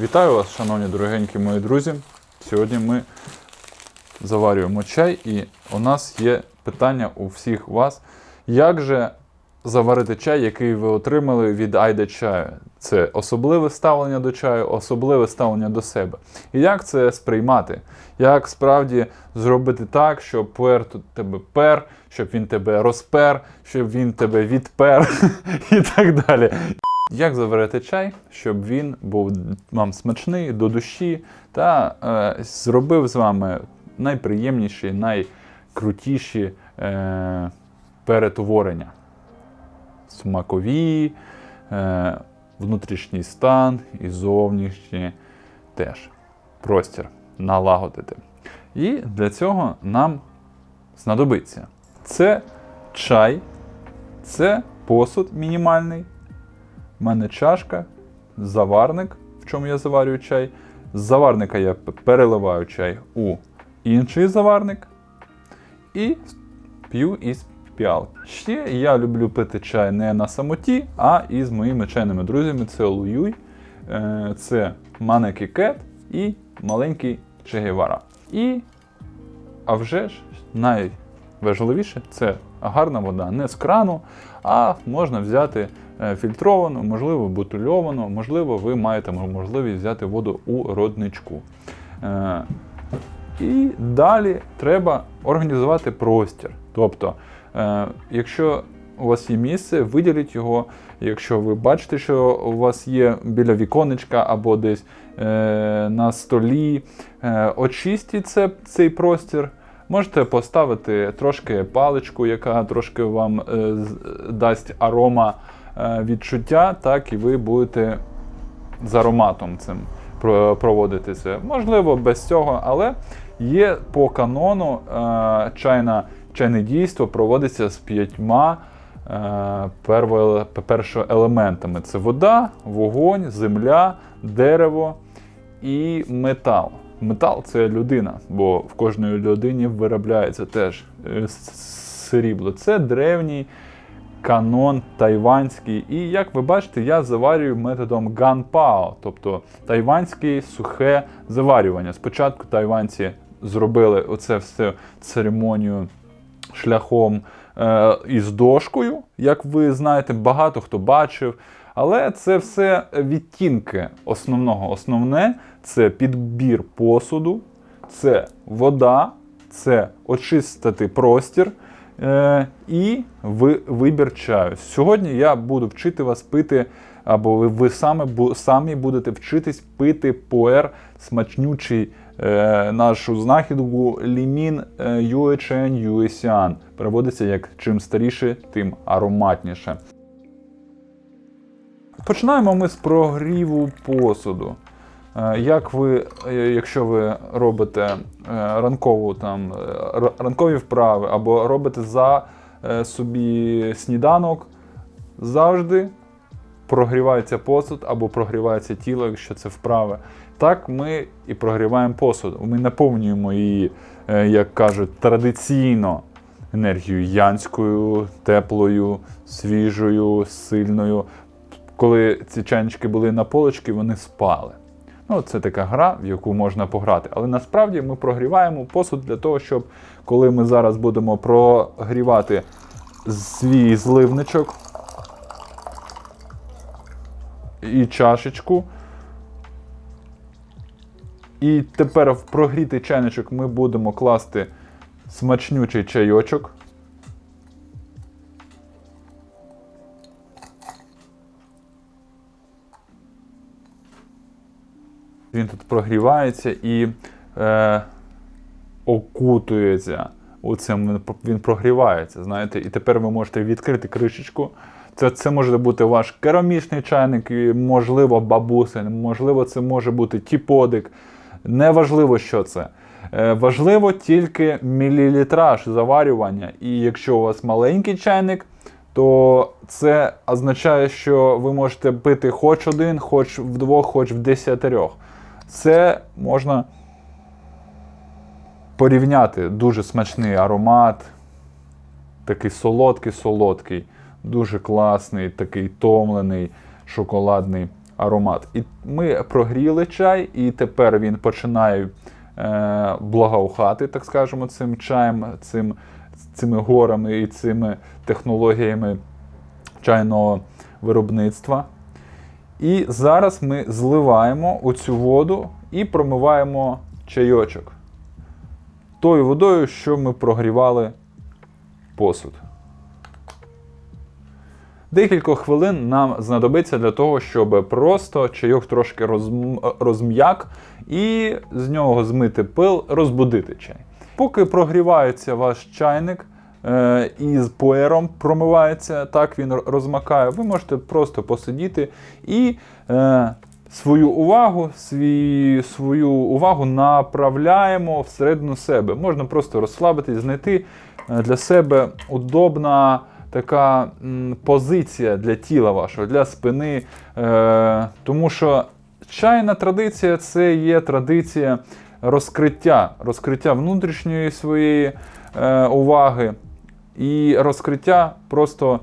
Вітаю вас, шановні дорогенькі мої друзі. Сьогодні ми заварюємо чай, і у нас є питання у всіх вас. Як же заварити чай, який ви отримали від Айда чаю? Це особливе ставлення до чаю, особливе ставлення до себе. І як це сприймати? Як справді зробити так, щоб пуер тут тебе пер, щоб він тебе розпер, щоб він тебе відпер і так далі. Як заварити чай, щоб він був вам смачний до душі та е, зробив з вами найприємніші, найкрутіші е, перетворення? Смакові, е, внутрішній стан і зовнішній теж простір налагодити. І для цього нам знадобиться це чай, це посуд мінімальний. У мене чашка, заварник, в чому я заварюю чай. З заварника я переливаю чай у інший заварник і п'ю із піал. Ще я люблю пити чай не на самоті, а із моїми чайними друзями. Це Луюй, е, це Манекі Кет і маленький Чегевара. І, а вже ж, найважливіше це гарна вода не з крану, а можна взяти е, фільтровану, можливо, бутильовану, можливо, ви маєте можливість взяти воду у родничку. Е, І далі треба організувати простір. Тобто, е, якщо у вас є місце, виділіть його. Якщо ви бачите, що у вас є біля віконечка або десь на столі, очистіть це, цей простір. Можете поставити трошки паличку, яка трошки вам дасть арома відчуття, так і ви будете з ароматом цим про- проводити це. Можливо, без цього, але є по канону е, чайна, чайне дійство проводиться з п'ятьма е, перво- першо елементами: це вода, вогонь, земля, дерево і метал. Метал це людина, бо в кожної людині виробляється теж е, срібло. Це древній канон тайванський. І як ви бачите, я заварюю методом ганпао, тобто тайванське сухе заварювання. Спочатку тайванці зробили оце все церемонію шляхом е, із дошкою, як ви знаєте, багато хто бачив. Але це все відтінки основного. Основне це підбір посуду, це вода, це очистити простір і ви, вибір чаю. Сьогодні я буду вчити вас пити, або ви, саме, самі будете вчитись пити пуер смачнючий е, нашу знахідку лімін е, Юечен Юесян. Переводиться як чим старіше, тим ароматніше. Починаємо ми з прогріву посуду. Е, Як ви, е, якщо ви робите е, ранкову там ранкові вправи або робите за собі сніданок, завжди прогрівається посуд або прогрівається тіло, якщо це вправи. Так ми і прогріваємо посуд. Ми наповнюємо її, як кажуть, традиційно енергією янською, теплою, свіжою, сильною. Коли ці чайнички були на полочці, вони спали. Ну, це така гра, в яку можна пограти. Але насправді ми прогріваємо посуд для того, щоб коли ми зараз будемо прогрівати свій зливничок і чашечку. І тепер в прогрітий чайничок ми будемо класти смачнючий чайочок. Він тут прогрівається і е, окутується. Оцим він, прогрівається, знаєте, і тепер ви можете відкрити кришечку. Це, це може бути ваш керамічний чайник, можливо, бабусин, можливо, це може бути тіподик. Неважливо, що це. Е, важливо тільки мілілітраж заварювання. І якщо у вас маленький чайник, то це означає, що ви можете пити хоч один, хоч вдвох, хоч в десятерьох. Це можна порівняти дуже смачний аромат, такий солодкий-солодкий, дуже класний, такий томлений, шоколадний аромат. І ми прогріли чай, і тепер він починає е, благоухати, так скажемо, цим чаєм, цим, цими горами і цими технологіями чайного виробництва. І зараз ми зливаємо у цю воду і промиваємо чайочок тою водою, що ми прогрівали посуд. Декілька хвилин нам знадобиться для того, щоб просто чайок трошки розм- розм'як і з нього змити пил, розбудити чай. Поки прогрівається ваш чайник і з пуером промивається, так він розмакає, ви можете просто посидіти і е, свою увагу, свій, свою увагу направляємо всередину себе. Можна просто розслабитись, знайти е, для себе удобна така позиція для тіла вашого, для спини. Е, тому що чайна традиція це є традиція розкриття, розкриття внутрішньої своєї е, уваги і розкриття просто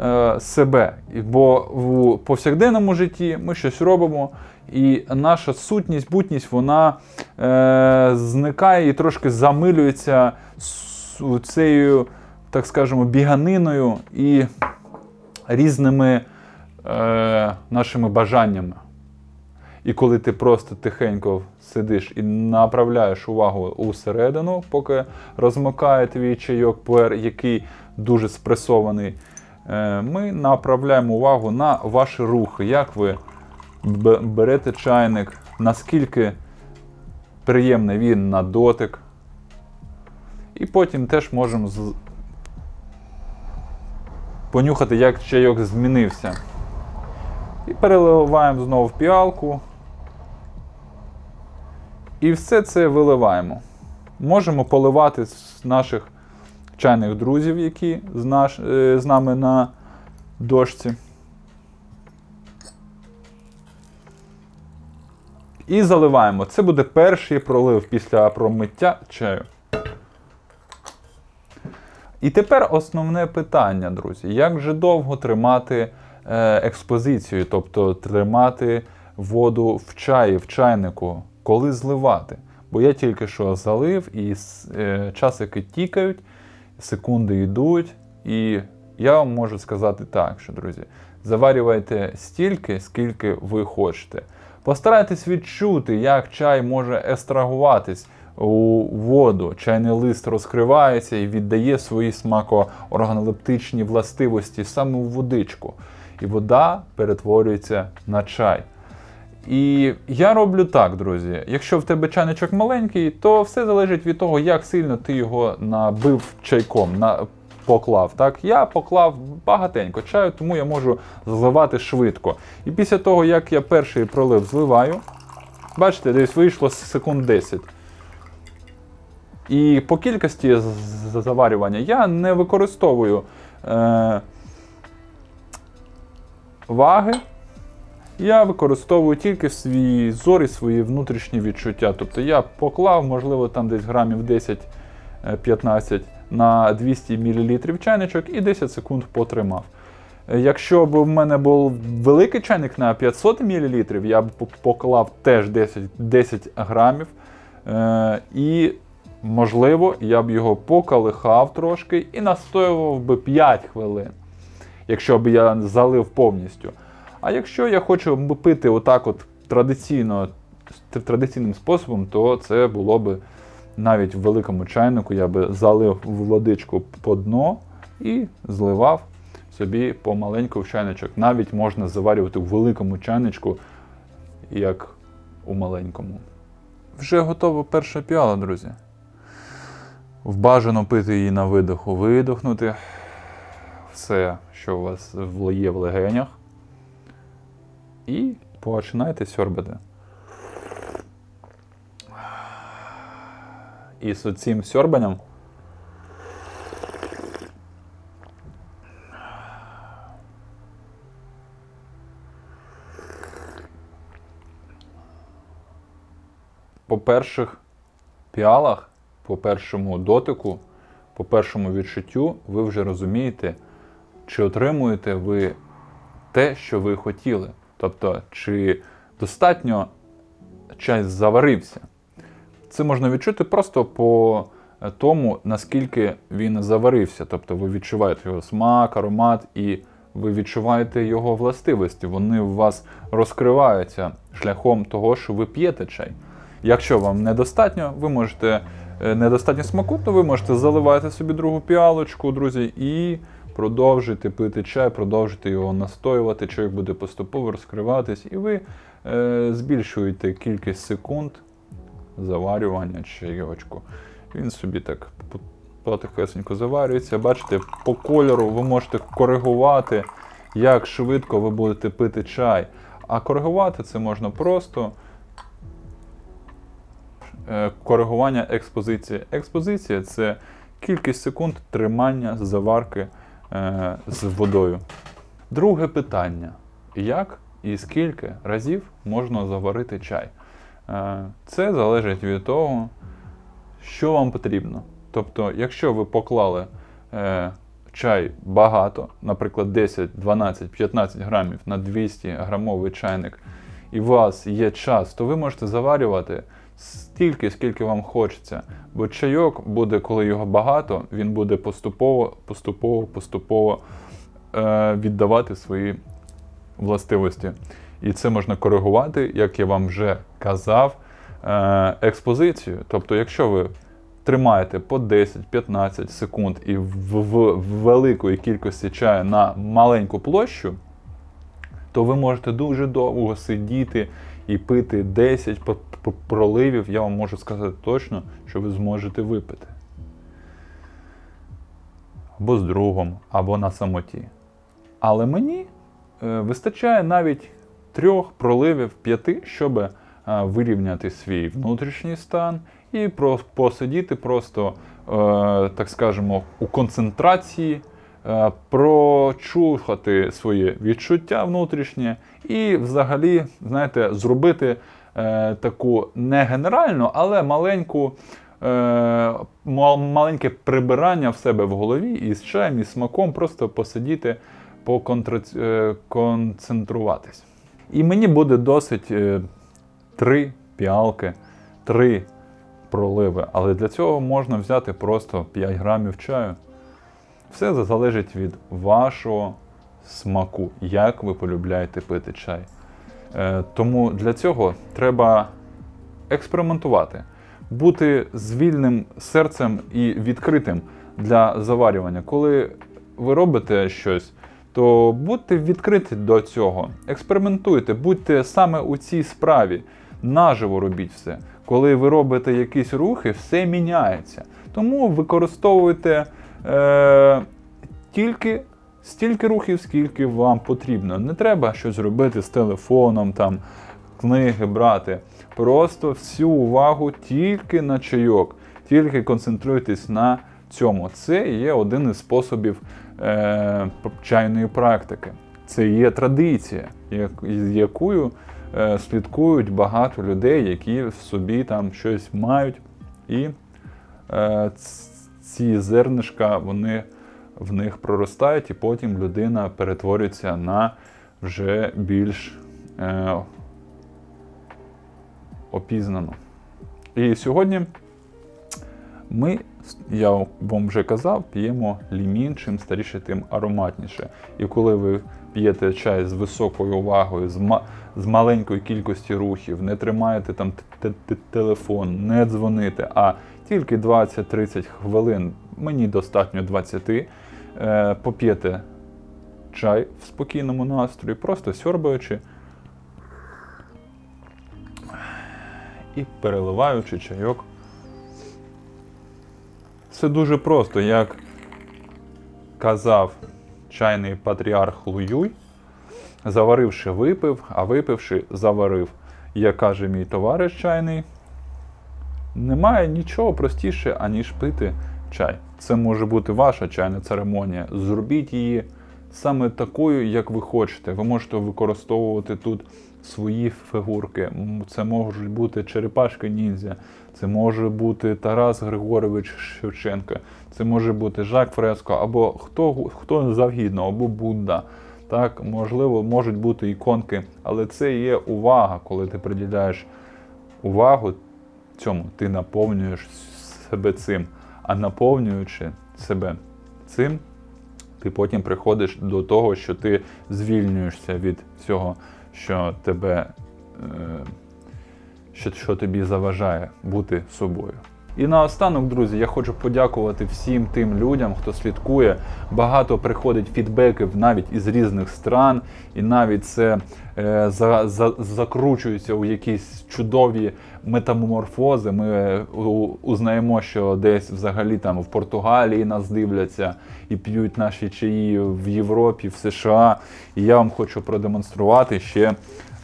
е, себе. Бо в повсякденному житті ми щось робимо, і наша сутність, бутність, вона е, зникає і трошки замилюється цією, так скажемо, біганиною і різними е, нашими бажаннями. І коли ти просто тихенько сидиш і направляєш увагу усередину, поки розмикає твій чайок пуер, який дуже спресований, е, ми направляємо увагу на ваші рухи, як ви берете чайник, наскільки приємний він на дотик. І потім теж можемо понюхати, як чайок змінився. І переливаємо знову в піалку. І все це виливаємо. Можемо поливати з наших чайних друзів, які з, наш, е, з нами на дошці. І заливаємо. Це буде перший пролив після промиття чаю. І тепер основне питання, друзі: як же довго тримати е, експозицію, тобто тримати воду в чаї, в чайнику, коли зливати? Бо я тільки що залив, і е, часики тікають, секунди йдуть, і я вам можу сказати так, що, друзі, заварювайте стільки, скільки ви хочете. Постарайтесь відчути, як чай може естрагуватись у воду. Чайний лист розкривається і віддає свої смако-органолептичні властивості саме у водичку. І вода перетворюється на чай. І я роблю так, друзі. Якщо в тебе чайничок маленький, то все залежить від того, як сильно ти його набив чайком, на, поклав. Так, я поклав багатенько чаю, тому я можу зливати швидко. І після того, як я перший пролив зливаю, бачите, десь вийшло секунд 10. І по кількості заварювання я не використовую е, ваги. Я використовую тільки свій зор і свої внутрішні відчуття. Тобто я поклав, можливо, там десь грамів 10-15 на 200 мл чайничок і 10 секунд потримав. Е, Якщо б в мене був великий чайник на 500 мл, я б поклав теж 10, 10 грамів. Е, і, можливо, я б його покалихав трошки і настоював би 5 хвилин, якщо б я залив повністю. А якщо я хочу пити отак от традиційно, традиційним способом, то це було б навіть в великому чайнику, я би залив водичку по дно і зливав собі помаленьку в чайничок. Навіть можна заварювати в великому чайничку, як у маленькому. Вже готова перша піала, друзі. Вбажано пити її на видоху, видохнути все, що у вас є в легенях. І починайте сьорбати. І з цим сьорбанням по перших піалах, по першому дотику, по першому відчуттю, ви вже розумієте, чи отримуєте ви те, що ви хотіли. Тобто, чи достатньо чай заварився. Це можна відчути просто по е, тому, наскільки він заварився. Тобто ви відчуваєте його смак, аромат і ви відчуваєте його властивості. Вони у вас розкриваються шляхом того, що ви п'єте чай. Якщо вам недостатньо, ви можете е, недостатньо смаку, то ви можете заливати собі другу піалочку, друзі, і продовжити пити чай, продовжити його настоювати, чай буде поступово розкриватись, і ви е, збільшуєте кількість секунд заварювання чайочку. Він собі так по- потихесенько заварюється. Бачите, по кольору ви можете коригувати, як швидко ви будете пити чай. А коригувати це можна просто е, коригування експозиції. Експозиція це кількість секунд тримання заварки е, з водою. Друге питання: як і скільки разів можна заварити чай? Е, Це залежить від того, що вам потрібно. Тобто, якщо ви поклали е, чай багато, наприклад, 10, 12, 15 грамів на 200 грамовий чайник, і у вас є час, то ви можете заварювати стільки, скільки вам хочеться. Бо чайок буде, коли його багато, він буде поступово, поступово, поступово е, віддавати свої властивості. І це можна коригувати, як я вам вже казав, е, експозицію. Тобто, якщо ви тримаєте по 10-15 секунд і в, в, в великої кількості чаю на маленьку площу, то ви можете дуже довго сидіти і пити 10 п- п- проливів. Я вам можу сказати точно, що ви зможете випити. Або з другом, або на самоті. Але мені е, вистачає навіть трьох проливів п'яти, щоб е, вирівняти свій внутрішній стан і посидіти просто, е, так скажемо, у концентрації, прочухати своє відчуття внутрішнє і взагалі, знаєте, зробити е, таку не генеральну, але маленьку. е, Маленьке прибирання в себе в голові і з чаєм, і смаком, просто посидіти, поконцентруватись. І мені буде досить е, три піалки, три проливи. Але для цього можна взяти просто 5 грамів чаю. Все залежить від вашого смаку, як ви полюбляєте пити чай. Е, Тому для цього треба експериментувати, бути з вільним серцем і відкритим для заварювання. Коли ви робите щось, то будьте відкриті до цього, експериментуйте, будьте саме у цій справі, наживо робіть все. Коли ви робите якісь рухи, все міняється. Тому використовуйте е, тільки стільки рухів, скільки вам потрібно. Не треба щось робити з телефоном, там, книги брати. Просто всю увагу тільки на чайок, тільки концентруйтесь на цьому. Це є один із способів е, чайної практики. Це є традиція, з якою е, слідкують багато людей, які в собі там щось мають. І е, ці зернишка вони в них проростають, і потім людина перетворюється на вже більш е, опізнану. І сьогодні ми, я вам вже казав, п'ємо лімін, чим старіше, тим ароматніше. І коли ви п'єте чай з високою увагою, з, ма- з маленькою кількістю рухів, не тримаєте там телефон, не дзвоните, а тільки 20-30 хвилин, мені достатньо 20, е, поп'єте чай в спокійному настрої, просто сьорбаючи і переливаючи чайок. Це дуже просто, як казав чайний патріарх Луюй, заваривши випив, а випивши заварив. Як каже мій товариш чайний, немає нічого простіше, аніж пити чай. Це може бути ваша чайна церемонія. Зробіть її саме такою, як ви хочете. Ви можете використовувати тут свої фігурки. Це можуть бути черепашки ніндзя, це може бути Тарас Григорович Шевченко, це може бути Жак Фреско, або хто, хто завгідно, або Будда. Так, можливо, можуть бути іконки, але це є увага, коли ти приділяєш увагу цьому, ти наповнюєш себе цим. А наповнюючи себе цим, ти потім приходиш до того, що ти звільнюєшся від всього, що тебе. Е, що, тобі заважає бути собою. І наостанок, друзі, я хочу подякувати всім тим людям, хто слідкує. Багато приходить фідбеків навіть із різних стран, і навіть це е, за, за, закручується у якісь чудові метаморфози. Ми е, узнаємо, що десь взагалі там в Португалії нас дивляться і п'ють наші чаї в Європі, в США. І я вам хочу продемонструвати ще.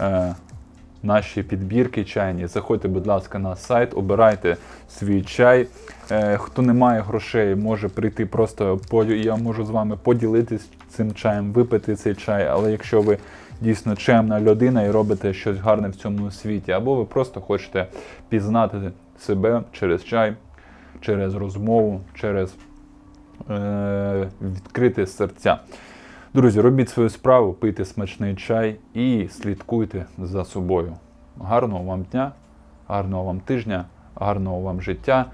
Е, наші підбірки чайні. Заходьте, будь ласка, на сайт, обирайте свій чай. Е, хто не має грошей, може прийти просто я можу з вами поділитись цим чаєм, випити цей чай. Але якщо ви дійсно чемна людина і робите щось гарне в цьому світі, або ви просто хочете пізнати себе через чай, через розмову, через е, відкрити серця. Друзі, робіть свою справу, пийте смачний чай і слідкуйте за собою. Гарного вам дня, гарного вам тижня, гарного вам життя.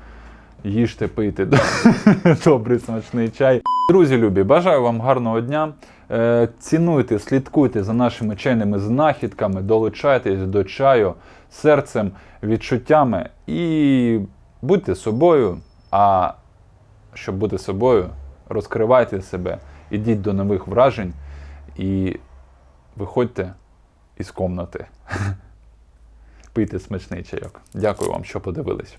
Їжте, пийте добрий смачний чай. Друзі любі, бажаю вам гарного дня. Е, Цінуйте, слідкуйте за нашими чайними знахідками, долучайтесь до чаю серцем, відчуттями і будьте собою. А щоб бути собою, розкривайте себе, ідіть до нових вражень і виходьте із комнати. Пийте смачний чайок. Дякую вам, що подивились.